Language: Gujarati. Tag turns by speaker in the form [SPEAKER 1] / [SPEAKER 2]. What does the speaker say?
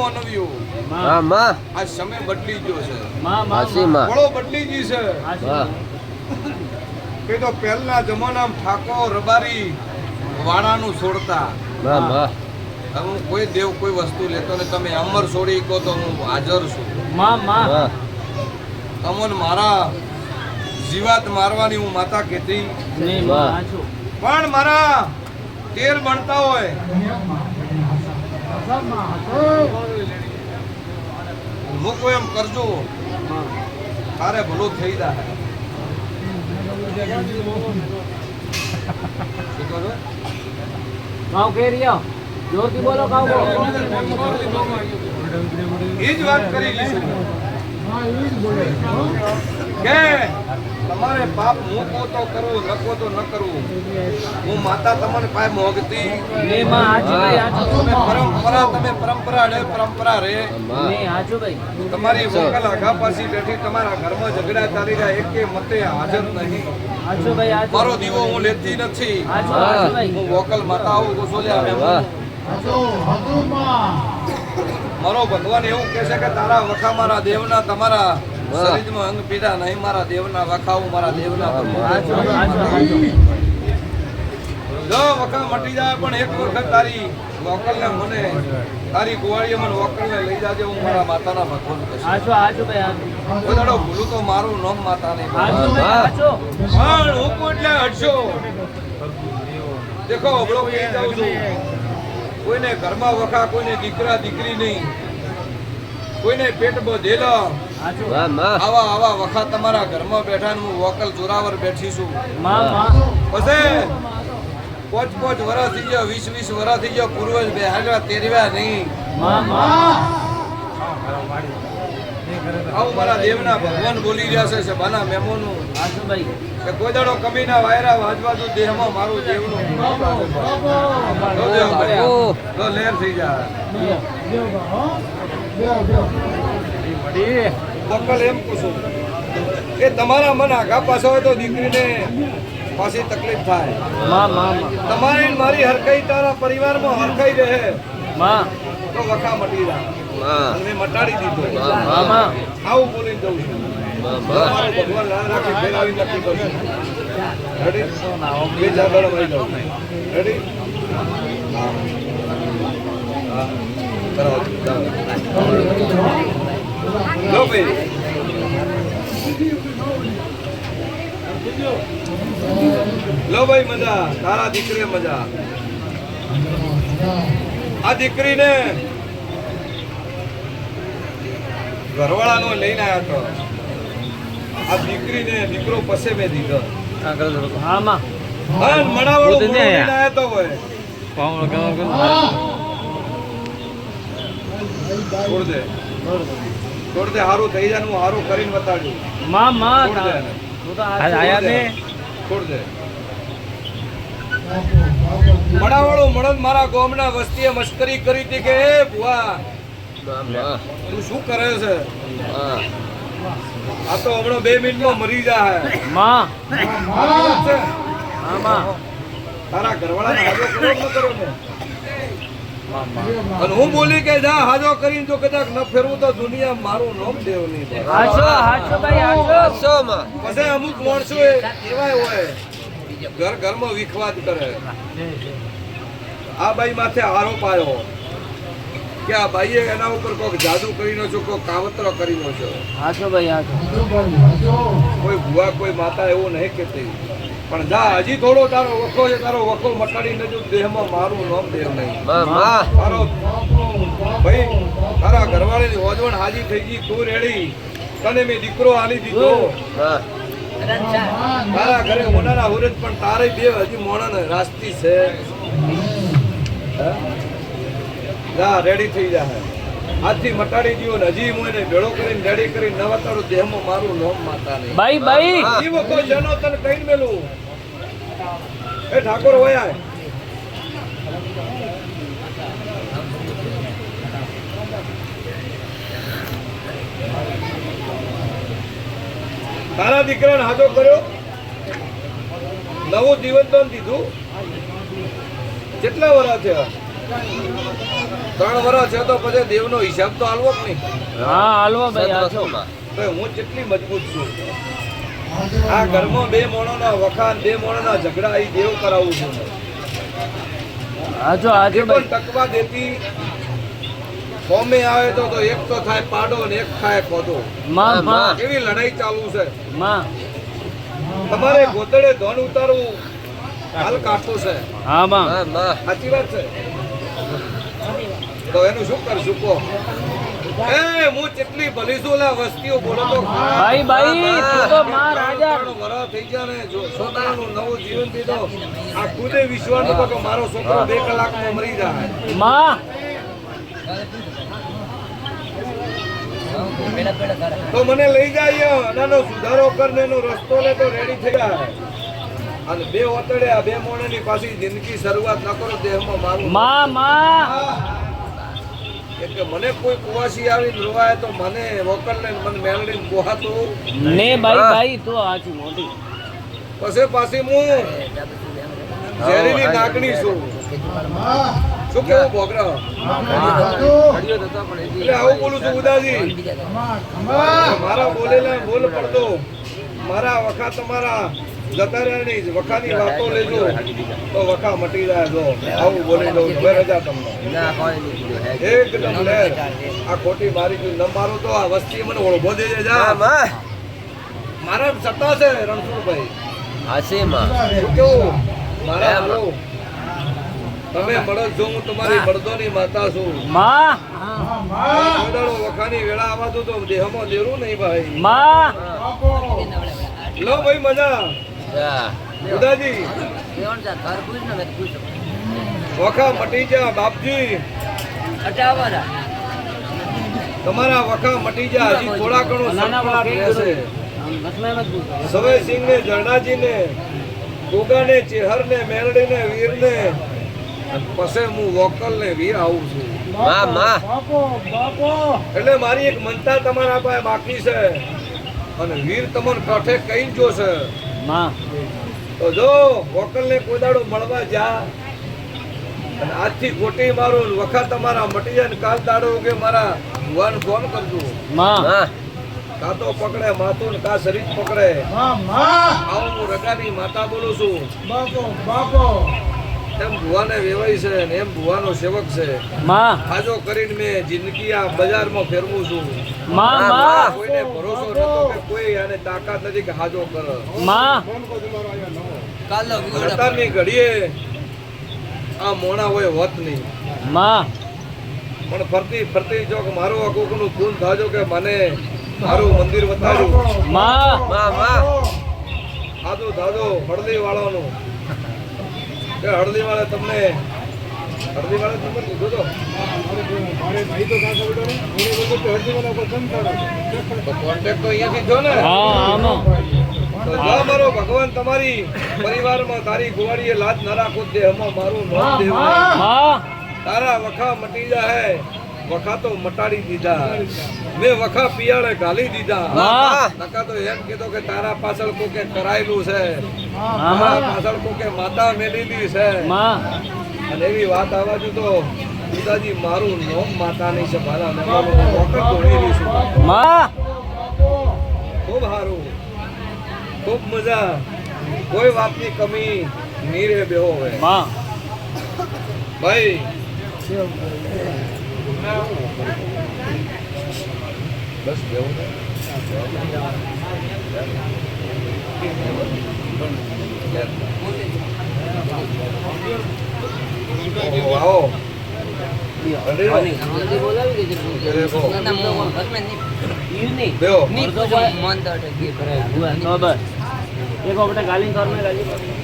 [SPEAKER 1] માનવીઓ
[SPEAKER 2] હા માં.
[SPEAKER 1] આ સમય બદલી ગયો છે.
[SPEAKER 2] હાસી માં.
[SPEAKER 1] ઘોડો બદલી ગઈ છે. કે તો પહેલના જમાનામાં ઠાકોર રબારી વાડાનું છોડતા.
[SPEAKER 2] વાહ વાહ
[SPEAKER 1] હું કોઈ દેવ કોઈ વસ્તુ લેતો ને તમે અમર છોડી કહો તો હું હાજર છું. તમને મારા જીવાત મારવાની હું માતા કહેતી પણ મારા તેર બનતા હોય. મૂકો એમ કરજો તારે ભલું થઈ જાય શું કે?
[SPEAKER 3] કાવ કેરીઓ જોરથી બોલો કાવ
[SPEAKER 1] એ જ વાત કરી લઈશું કે તમારે પાપ મૂકો તો કરવું લખો તો ન કરવું હું માતા તમને પાસે મોગતી
[SPEAKER 3] ને માં હાચું ભાઈ હાચું
[SPEAKER 1] તમે પરંપરા તમે પરંપરા રે પરંપરા રે. તમારી વકલ આઘા પાછી બેઠી તમારા ઘરમાં ઝઘડા ચાલી રહ્યા એક કે મતે હાજર નહીં. મારો દીવો હું લેતી નથી. હું વોકલ માતા આવું ગોસોલિયા મેં
[SPEAKER 2] વાહ.
[SPEAKER 1] મારો ભગવાન એવું કહે છે કે તારા વખા મારા દેવના તમારા. શરીરમાં અંગ પીડા નહીં મારા દેવના વખાવું મારા દેવના જો વખા મટી જાય પણ એક વખત તારી વોકલને મને તારી કુવાળીએ મને વકલને લઈ જાજે હું મારા માતાના ભગવાન આજો
[SPEAKER 3] હાચું ભાઈ
[SPEAKER 1] દાડો ભૂલું તો મારું નામ માતા નહીં પણ હું એટલે હટશો દેખો હમણાં કહી જાઉં છું. કોઈને ઘરમાં વખા કોઈને દીકરા દીકરી નહીં. કોઈને પેટ બધેલા. આવા આવા વખા તમારા ઘરમાં બેઠા હું વોકલ જોરાવર બેઠી છું.
[SPEAKER 3] માં માં.
[SPEAKER 1] પછી પોચ પોચ વર્ષ થઈ ગયો વીસ વીસ વર્ષ થઈ ગયો પૂર્વજ બેહાડવા તેરવ્યા નહીં.
[SPEAKER 3] માં માં.
[SPEAKER 1] આવું મારા દેવના ભગવાન બોલી રહ્યા છે બાના મેમોનું. કે કોઈ દાડો કમીના વાયરા વાજવાતું દેહમાં મારું દેવનું તો લહેર થઈ જાય વકલ એમ પૂછું. કે તમારા મન આગા પાછા હોય તો દીકરીને પાછી તકલીફ થાય. તમારી મારી હરખાઈ તારા પરિવારમાં હરખાઈ રહે.
[SPEAKER 3] માં.
[SPEAKER 1] તો વખા મટી જાય
[SPEAKER 2] વાહ
[SPEAKER 1] મટાડી દીધો. આવું બોલીને જઉં છું. ભગવાન લાલ રાખી ફેરાવી નક્કી કરશું રેડી બે જાઉં રેડી લો ભાઈ. લો ભાઈ મજા. તારા દીકરી મજા. આ દીકરીને ઘરવાળાનો લઈને આવ્યો હતો આ દીકરીને દીકરો પસે મેં દીધો.
[SPEAKER 3] હા માં.
[SPEAKER 1] હા મણાવાળો
[SPEAKER 3] ખુદ
[SPEAKER 1] લઈને આવ્યો તો હોય છોડ દે. છોડ દે હારું થઈ જાય હું હારું કરીને બતાડ્યું.
[SPEAKER 3] માં માં. તું તો હાચું
[SPEAKER 1] છોડ દે. મણાવાળો મળદ મારા ગામના વસ્તીએ મસ્કરી કરી હતી કે એ ભુવા તું શું કરે છે? આ તો હમણાં બે મિનિટમાં મરી જાય
[SPEAKER 3] માં? માં.
[SPEAKER 1] તારા ઘરવાળાને હાજો કરો ન કરો ને અને હું બોલી કે જા હાજો કરીને જો કદાચ ન ફેરવું તો દુનિયા મારું નામ દેવ નહીં હાજો
[SPEAKER 3] હાચું ભાઈ
[SPEAKER 2] હાજો માં.
[SPEAKER 1] પછી અમુક માણસો એવા હોય. ઘર ઘરમાં વિખવાદ કરે. આ બાઈ માથે આરોપ આવ્યો. કે આ ભાઈએ એના ઉપર કોઈક જાદુ કરીનો છો કોઈક કાવતરો કરીનો છો.
[SPEAKER 3] હાચું ભાઈ હાચું
[SPEAKER 1] કોઈ ભુવા કોઈ માતા એવું નહીં કહેતી. પણ જા હજી થોડો તારો વખો છે તારો વખો મટાડી જો દેહમાં મારું નામ દેવ નહીં. તારો ભાઈ તારા ઘરવાળાની ઓજવણ હાજી થઈ ગઈ તું રેડી. તને મેં દીકરો આલી દીધો. તારા ઘરે મોનાના હુરજ પણ તારે બે હજી મોણાને રાસ્તી છે. હે? જા રેડી થઈ જાય આજથી મટાડી ગયો ને હજી હું એને ભેળો કરીને રેડી કરી નવા તારું દેહમાં મારું નોમ માતા ને
[SPEAKER 3] ભાઈ ભાઈ.
[SPEAKER 1] જીવો કોઈ જનો તને કઈ મેલું. એ ઠાકોર વયા તારા દીકરાને હાજો કર્યો? નવું જીવન દાન દીધું? કેટલા વર્ષ થયા? ત્રણ વર્ષ છે તો પછી દેવનો હિસાબ તો હાલવો જ નહીં.
[SPEAKER 3] હા હાલવો ભાઈ
[SPEAKER 2] સદવસ્તુમાં.
[SPEAKER 1] હું જેટલી મજબૂત છું. આ ઘરમાં બે મોણોના વખાણ બે મોણોના ઝઘડા એ દેવ કરાવું છું.
[SPEAKER 3] હાચો આજે
[SPEAKER 1] પણ તકવા દેતી કોમે આવે તો તો એક તો થાય પાડો ને એક થાય ખોદો.
[SPEAKER 3] માં માં.
[SPEAKER 1] કેવી લડાઈ ચાલુ છે.
[SPEAKER 3] માં.
[SPEAKER 1] તમારે ગોતડે ધન ઉતારવું હાલ કાઠો છે.
[SPEAKER 3] હા માં.
[SPEAKER 1] સાચી વાત છે. તો એનું શું કરશું કો એ હું કેટલી ભલી વસ્તીઓ બોલો તો.
[SPEAKER 3] ભાઈ ભાઈ તું તો માં રાજા.
[SPEAKER 1] ત્રણ થઈ ગયા ને જો છોકરાનું નવું જીવન દીધો આ ખુદે વિશ્વાસ નતો કે મારો છોકરો બે કલાકમાં મરી જાય.
[SPEAKER 3] માં.
[SPEAKER 1] તો મને લઈ જાય નાનો સુધારો કરને એનો રસ્તો લે તો રેડી થઈ જાય. અને બે ઓતડ્યા બે મોણેની પાછી જિંદગી શરૂઆત ન કરો દેહમાં મારું
[SPEAKER 3] માં માં.
[SPEAKER 1] કે મને કોઈ કુવાસી આવીને રોવાય તો મને વોકરને મને મેલડીને ગોહાતું
[SPEAKER 3] ને ભાઈ ભાઈ તો હાચું મોટી.
[SPEAKER 1] પછી પાછી હું ઝેરીની નાગણી છું. શું કેવું ભોગરા? એટલે આવું બોલું છું ઉદાજી મારા બોલેલા બોલ પડતો. મારા વખા તમારા જતા રહ્યાની વખાની વાતો લેજો. તો વખા મટી રહ્યા જો આવું બોલી દઉં હવે રજા તમને.
[SPEAKER 2] નહીં.
[SPEAKER 1] એકદમ લેર આ ખોટી મારી ગયું ન મારો તો આ વસ્તી મને ઓળખો દેજે
[SPEAKER 2] માં,
[SPEAKER 1] જા. મારા સત્તા છે રણછોડભાઈ.
[SPEAKER 2] હાચી માં.
[SPEAKER 1] કેવું? મારા બોલો તમે મળો છો હું તમારી બળદોની માતા છું.
[SPEAKER 3] માં.
[SPEAKER 1] વખાની વેળા આવવા દો તો દેહમાં દેરું નહીં ભાઈ.
[SPEAKER 3] માં.
[SPEAKER 1] લો ભાઈ મજા.
[SPEAKER 2] જા.
[SPEAKER 1] ઉદાજી. વખા મટી જા બાપજી. તમારા વખા મટી જા હજી થોડા ઘણો. સવયસિંહ ને જરણાજી ને ગોગા ને ચેહર ને મેરડી ને વીર ને પછી હું વોકલ ને વીર આવું છું. એટલે મારી એક મનતા તમારા પાસે બાકી છે. અને વીર તમને કાંઠે કઈ જોશે.
[SPEAKER 3] માં.
[SPEAKER 1] તો જો વોકલ ને કોઈ મળવા જા. અને આજથી ખોટી મારું વખત તમારા મટી જાય ને કાલ દાડો કે મારા ભુવાને ફોન કરજો.
[SPEAKER 3] માં.
[SPEAKER 2] માં.
[SPEAKER 1] કાં તો પકડે માથું ને કા શરીર પકડે. આવું હું રગાની માતા બોલું છું. એમ ભુવાને વેવાય છે ને એમ ભુવાનો સેવક છે.
[SPEAKER 3] માં.
[SPEAKER 1] હાજો કરીને મેં જિંદગી આ બજારમાં ફેરવું છું.
[SPEAKER 3] માં માં.
[SPEAKER 1] કોઈને ભરોસો નતો કે કોઈ આને તાકાત નથી કે હાજો કરે.
[SPEAKER 3] માં.
[SPEAKER 1] અત્યારની ઘડીએ આ મોણા હોય હોત નહીં.
[SPEAKER 3] માં.
[SPEAKER 1] પણ ફરતી ફરતી જો મારો આ કોકનું ખૂન થાજો કે મને મારું મંદિર બતાવ્યું
[SPEAKER 3] માં.
[SPEAKER 2] માં, માં.
[SPEAKER 1] આદુ ધાજો હળદી વાળાનું કે હળદી વાળા તમને હળદી વાળા નંબર લીધો તો તો કોન્ટેક્ટ તો અહીંયાથી જો ને.
[SPEAKER 3] હા આમાં.
[SPEAKER 1] તો જા મારો ભગવાન તમારી પરિવારમાં તારી ગુવાડીએ લાજ ના રાખો દેહમાં મારું નામ દેવું તારા વખા મટી જાય વખા તો મટાડી દીધા. મેં વખા પિયાળે ગાલી દીધા. નકા તો એમ કીધો કે તારા પાછળ કોકે કરાયેલું છે. તારા પાછળ કોકે માતા મેલેલી છે. અને એવી વાત આવવા તો પિતાજી મારું નોમ માતા નહીં છે મારા મેમાનો વખત ધોળેલી છું.
[SPEAKER 3] માં
[SPEAKER 1] ખૂબ સારું. ખૂબ મજા. કોઈ વાતની કમી નીરે બેહો ભાઈ બસ જવું આવો.
[SPEAKER 3] એક વખતે ગાલી કરવા ગાલી